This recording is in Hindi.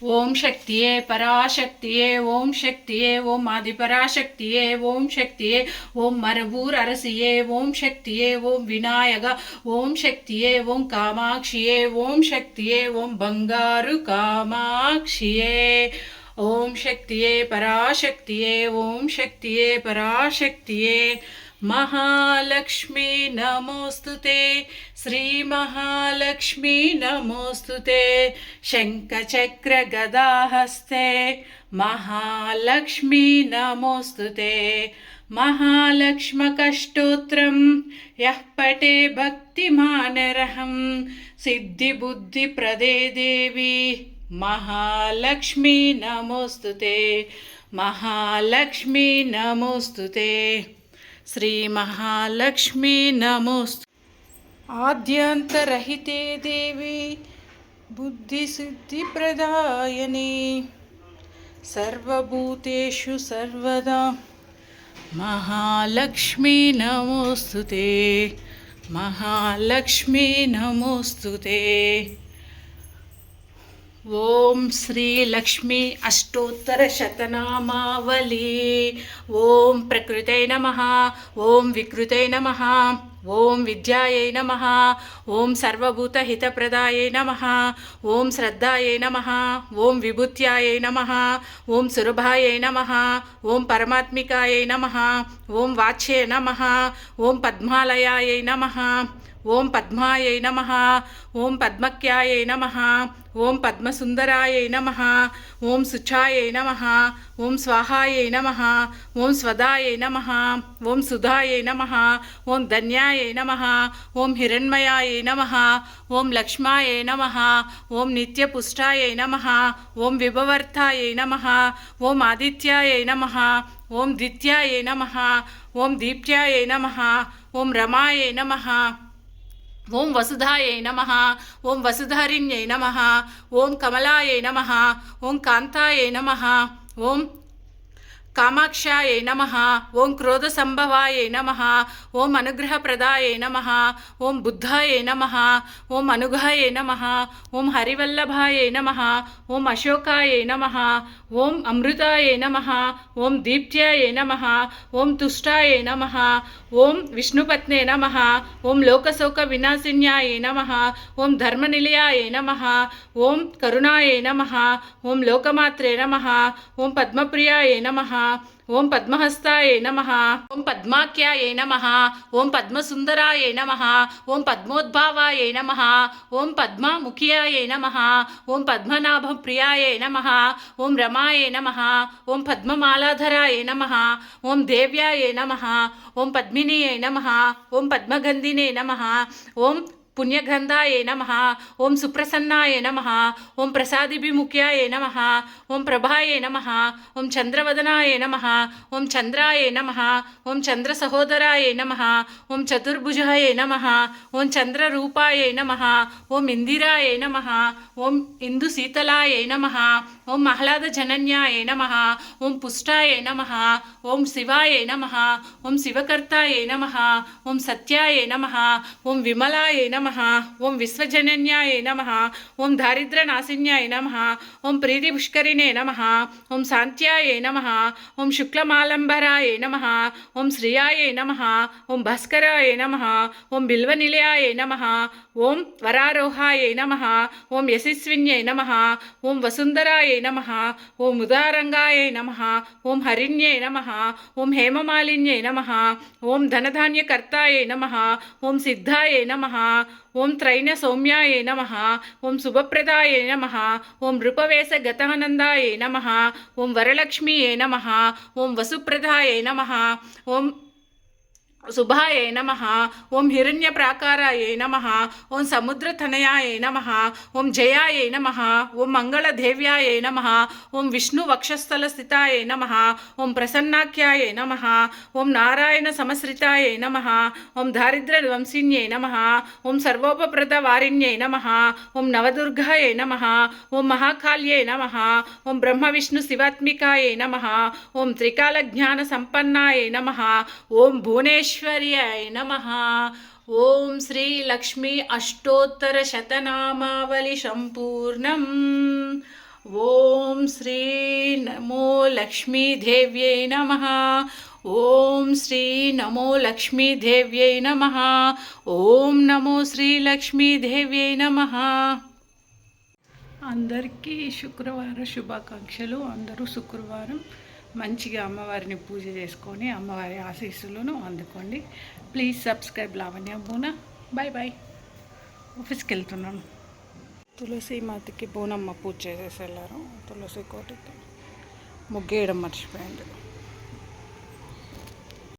ஓம் சக்தியே பராசக்தியே ஓம் சக்தியே ஓம் ஆதிபராசக்தியே ஓம் சக்தியே ஓம் மரபூர் அரசியே ஓம் சக்தியே ஓம் விநாயகா ஓம் சக்தியே ஓம் காமாட்சியே ஓம் சக்தியே ஓம் பங்காரு காமாட்சியே. ஓம் சக்தியே பராசக்தியே ஓம் சக்தியே பராசக்தியே. महालक्ष्मी नमोऽस्तु ते श्रीमहालक्ष्मी नमोऽस्तु ते शङ्खचक्रगदाहस्ते महालक्ष्मी नमोऽस्तु ते महालक्ष्मकष्टोत्रं यः पटे भक्तिमानरहं सिद्धिबुद्धिप्रदे देवी महालक्ष्मी नमोऽस्तु ते महालक्ष्मी नमोऽस्तु ते श्रीमहालक्ष्मी नमोऽस्तु आद्यन्तरहिते देवी बुद्धिसिद्धिप्रदायिनी सर्वभूतेषु सर्वदा महालक्ष्मी नमोऽस्तु ते महालक्ष्मी नमोऽस्तु ते ओम श्री लक्ष्मी अष्टोत्तर शतनामावली। ओम प्रकृते नमः, ओम विकृते नमः, ओम विद्यायै नमः ॐ सर्वभूतहितप्रदायै नमः, ओम श्रद्धायै नमः, ओम विभूत्यायै नमः, ओम सुरभाये नमः, ओम परमात्मिकायै नमः, ओम वाच्ये नमः, ओम पद्मालयायै नमः ఓం పద్మాయై నమ ఓం పద్మక్యాయై నమ ఓం పద్మసుందరాయై నమ ఓం శుచాయై నమ ఓం స్వాహాయై నమ ఓం స్వదాయై నమ ఓం సుధాయై నమ ఓం ధన్యాయై నమ ఓం హిరణ్మయాయై నమ ఓం లక్ష్మాయై నమ ఓం నిత్యపుష్టాయై నమ ఓం విభవర్తాయై నమ ఓం ఆదిత్యాయై నమ ఓం దిత్యాయై నమ ఓం దీప్త్యాయై నమ ఓం రమాయై నమ ఓం వసుధాయై నమ ఓం వసుధారిణ్యై నమ ఓం కమలాయై నమ ఓం కాంతాయై నమ ఓం कामाक्षाय नमः ॐ क्रोधसम्भवायै नमः ॐ अनुग्रहप्रदायै नमः ॐ बुद्धाय नमः ॐ अनुघाय नमः ॐ हरिवल्लभाय नमः ॐ अशोकाय नमः ॐ अमृताय नमः ॐ दीप्त्याय नमः ॐ तुष्टाय नमः ॐ विष्णुपत्ने नमः ॐ लोकशोकविनाशिन्यायै नमः ओम धर्मनिलयाय नमः ओम करुणाय नमः ओं लोकमात्रे नमः ओम पद्मप्रियाय नमः ఓం పద్మహస్తాయే నమ ఓం పద్మాఖ్యాయే నమ ఓం పద్మసుందరాయే నమ ఓం పద్మోద్భావాయే నమ ఓం పద్మముఖియాయే నమ ఓం పద్మనాభప్రియాయే నమ ఓం రమాయే నమ ఓం పద్మమాలాధరాయే నమ ఓం దేవ్యాయే నమ ఓం పద్మినియే నమ ఓం పద్మగంధినే నమ ఓం పుణ్యగంధాయ నమ ఓం సుప్రసన్నాయ నమ ఓం ప్రసాదిభిముఖ్యాయ నమ ఓం ప్రభాయ నమ ఓం చంద్రవదనాయ నమ ఓం చంద్రాయ నమ ఓం చంద్ర సహోదరాయ నమ ఓం చతుర్భుజాయ నమ ఓం చంద్రరూపాయ నమ ఓం ఇందిరాయ నమ ఓం ఇందు శీతలాయ నమ ఓం ఆహ్లాద జనన్యాయ నమ ఓం పుష్టాయ నమ ఓం శివాయ నమ ఓం శివకర్తాయ నమ ఓం సత్యాయ నమ ఓం విమలాయ నమ नम ओं विश्वजनन्याय नम ओं दारिद्रनाशिन्याय नम ओं प्रीतिपुष्किणे नम ओं शान्त्याय नम ओं शुक्लमालम्बराय नम ओं श्रियाय नम ओं भास्कराय नम ओं बिल्वनिलयाय नम ओं वरारोहाय नम ओं यशस्विन्यै नम ओं वसुंधराय नम ओं उदारंगाय नम ओं हरिण्यै नम ओं हेममालिन्यै नम ओं धनधान्यकर्ताय नम ओं सिद्धाय नम ओम त्रैन सौम्याय नम ओं सुभप्रदाय नम ओं नृपवेश गतानंदय नम ओं वरलक्ष्मीये नम ओं वसुप्रदाय नम ओं सुभाय नम ओं हिण्य प्राकाराय नम ओं समुद्रतनया नम ओं जयाय नम ओं मंगलदेव्याय नम ओं विष्णुवक्षस्थलस्थिताय नम ओं प्रसन्नाख्याय नम ओं नारायण समश्रिताय नम ओं दारिद्रवंसिन्े नम ओं सर्वोपप्रदवारिण्ये नम ओं नवदुर्गाय नम ओं महाकाल्ये नम ओं ब्रह्म विष्णु शिवात्मिकाय नम ओं त्रिकालज्ञानसम्पन्नाय नम ओं भुवनेश భువనేశ్వర్యాయ నమ. ఓం శ్రీ లక్ష్మీ అష్టోత్తర శతనామావళి సంపూర్ణం. ఓం శ్రీ నమో లక్ష్మీదేవ్యై నమ. ఓం శ్రీ నమో లక్ష్మీదేవ్యై నమ. ఓం నమో శ్రీ లక్ష్మీదేవ్యై నమ. అందరికీ శుక్రవార శుభాకాంక్షలు. అందరూ శుక్రవారం మంచిగా అమ్మవారిని పూజ చేసుకొని అమ్మవారి ఆశీస్సులను అందుకోండి. ప్లీజ్ సబ్స్క్రైబ్ లావణ్య బూనా. బాయ్ బాయ్ ఆఫీస్కి వెళ్తున్నాను. తులసి మాతకి బోనమ్మ పూజ చేసేసి వెళ్ళారు. తులసి కోటికి ముగ్గేయడం మర్చిపోయింది.